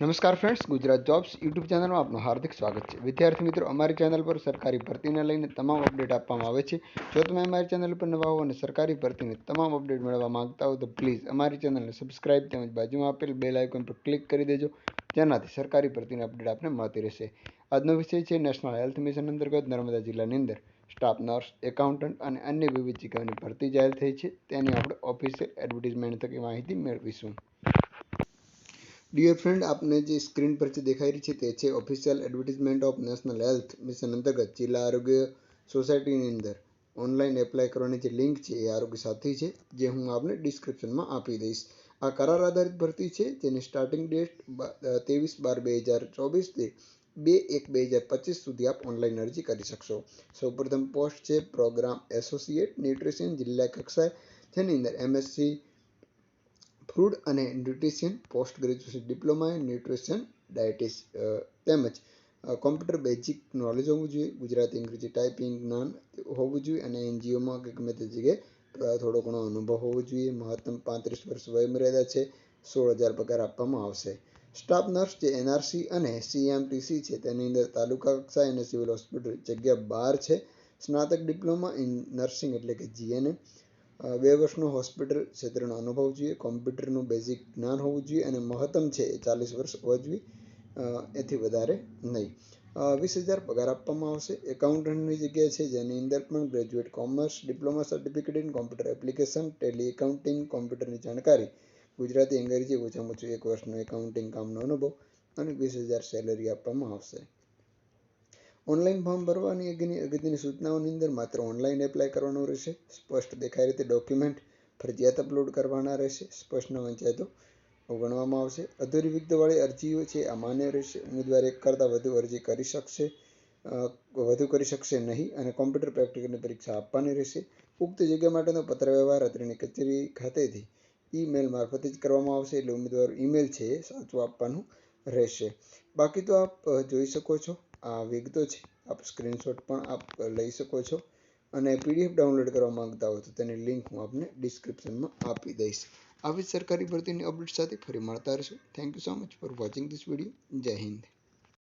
નમસ્કાર friends Gujarat jobs YouTube ચેનલમાં આપનું હાર્દિક સ્વાગત છે. વિદ્યાર્થી મિત્રો, અમારી ચેનલ પર સરકારી ભરતીને લઈને તમામ અપડેટ આપવામાં આવે છે. જો તમે અમારી ચેનલ પર નવા હો અને સરકારી ભરતીની તમામ અપડેટ મેળવવા માંગતા હો તો પ્લીઝ અમારી ચેનલને સબસ્ક્રાઇબ તેમજ બાજુમાં આપેલ બેલ આઇકોન પર ક્લિક કરી દેજો, જેનાથી સરકારી ભરતીની અપડેટ આપને મળતી રહેશે. આજનો વિષય છે નેશનલ હેલ્થ મિશન અંતર્ગત નર્મદા જિલ્લાની અંદર. સ્ટાફ નર્સ એકાઉન્ટન્ટ અને અન્ય વિવિધ જગ્યાઓની ભરતી જાહેર થઈ છે. તેની આપણે ઓફિશિયલ એડવર્ટિઝમેન્ટ થકી માહિતી મેળવીશું. ડિયર ફ્રેન્ડ આપને જે સ્ક્રીન પર જે દેખાઈ રહી છે તે છે official advertisement of national health mission અંતર્ગત જિલ્લા આરોગ્ય સોસાયટીની અંદર. ઓનલાઈન એપ્લાય કરવાની જે લિંક છે એ આરોગ્ય સાથી છે, જે હું આપને ડિસ્ક્રિપ્શનમાં આપી દઈશ. આ કરાર આધારિત ભરતી છે, જેની સ્ટાર્ટિંગ ડેટ ત્રેવીસ બાર બે હજાર ચોવીસથી બે એક બે હજાર પચીસ સુધી આપ ઓનલાઈન અરજી કરી શકશો. સૌપ્રથમ પોસ્ટ છે પ્રોગ્રામ એસોસિએટ ન્યુટ્રિશન જિલ્લા કક્ષાએ, જેની અંદર એમએસસી ફૂડ અને nutrition post graduation diploma in nutrition dietitians તેમજ કોમ્પ્યુટર બેઝિક નોલેજ હોવું જોઈએ. ગુજરાતી અંગ્રેજી ટાઈપિંગ જ્ઞાન હોવું જોઈએ અને એનજીઓમાં કે ગમે તે જગ્યાએ થોડો ઘણો અનુભવ હોવો જોઈએ. મહત્તમ પાંત્રીસ વર્ષ વયમર્યાદા છે, સોળ હજાર પગાર આપવામાં આવશે. સ્ટાફ નર્સ જે એનઆરસી અને સીએમટીસી છે, તેની અંદર તાલુકા કક્ષાએ અને સિવિલ હોસ્પિટલ જગ્યા બાર છે. સ્નાતક ડિપ્લોમા ઇન નર્સિંગ એટલે કે જીએનએમ બે વર્ષનો હોસ્પિટલ ક્ષેત્રનો અનુભવ જોઈએ, કોમ્પ્યુટરનું બેઝિક જ્ઞાન હોવું જોઈએ અને મહત્તમ છે એ ચાલીસ વર્ષ હોવા જોઈએ એથી વધારે નહીં. વીસ હજાર પગાર આપવામાં આવશે. એકાઉન્ટન્ટની જગ્યા છે, જેની અંદર પણ graduate commerce, diploma certificate in computer application, tally accounting, કોમ્પ્યુટરની જાણકારી, ગુજરાતી, અંગ્રેજી ઓછામાં ઓછું એક વર્ષનો એકાઉન્ટિંગ કામનો અનુભવ અને વીસ હજાર સેલરી આપવામાં આવશે. ઓનલાઈન ફોર્મ ભરવાની અગત્યની સૂચનાઓની અંદર માત્ર ઓનલાઈન એપ્લાય કરવાનું રહેશે. સ્પષ્ટ દેખાય રીતે ડોક્યુમેન્ટ ફરજિયાત અપલોડ કરવાના રહેશે. સ્પષ્ટ ન વંચાય તો ગણવામાં આવશે. અધૂરી વિગતવાળી અરજીઓ છે, આ માન્ય રહેશે. ઉમેદવાર એક કરતાં વધુ અરજી કરી શકશે વધુ કરી શકશે નહીં અને કોમ્પ્યુટર પ્રેક્ટિકલની પરીક્ષા આપવાની રહેશે. ઉક્ત જગ્યા માટેનો પત્ર વ્યવહાર અત્રેની કચેરી ખાતેથી ઈમેલ મારફતે જ કરવામાં આવશે. એટલે ઉમેદવાર ઈમેલ છે એ સાચું આપવાનું રહેશે. બાકી તો આપ જોઈ શકો છો. આ વિગતો છે. આપ સ્ક્રીનશોટ પણ આપ લઈ શકો છો. અને પીડીએફ ડાઉનલોડ કરવા માંગતા હો તો તેની લિંક હું આપને ડિસ્ક્રિપ્શનમાં આપી દઈશ. આવી સરકારી ભરતીની અપડેટ સાથે ફરી મળતા રહીશું. Thank you so much for watching this video Jai Hind.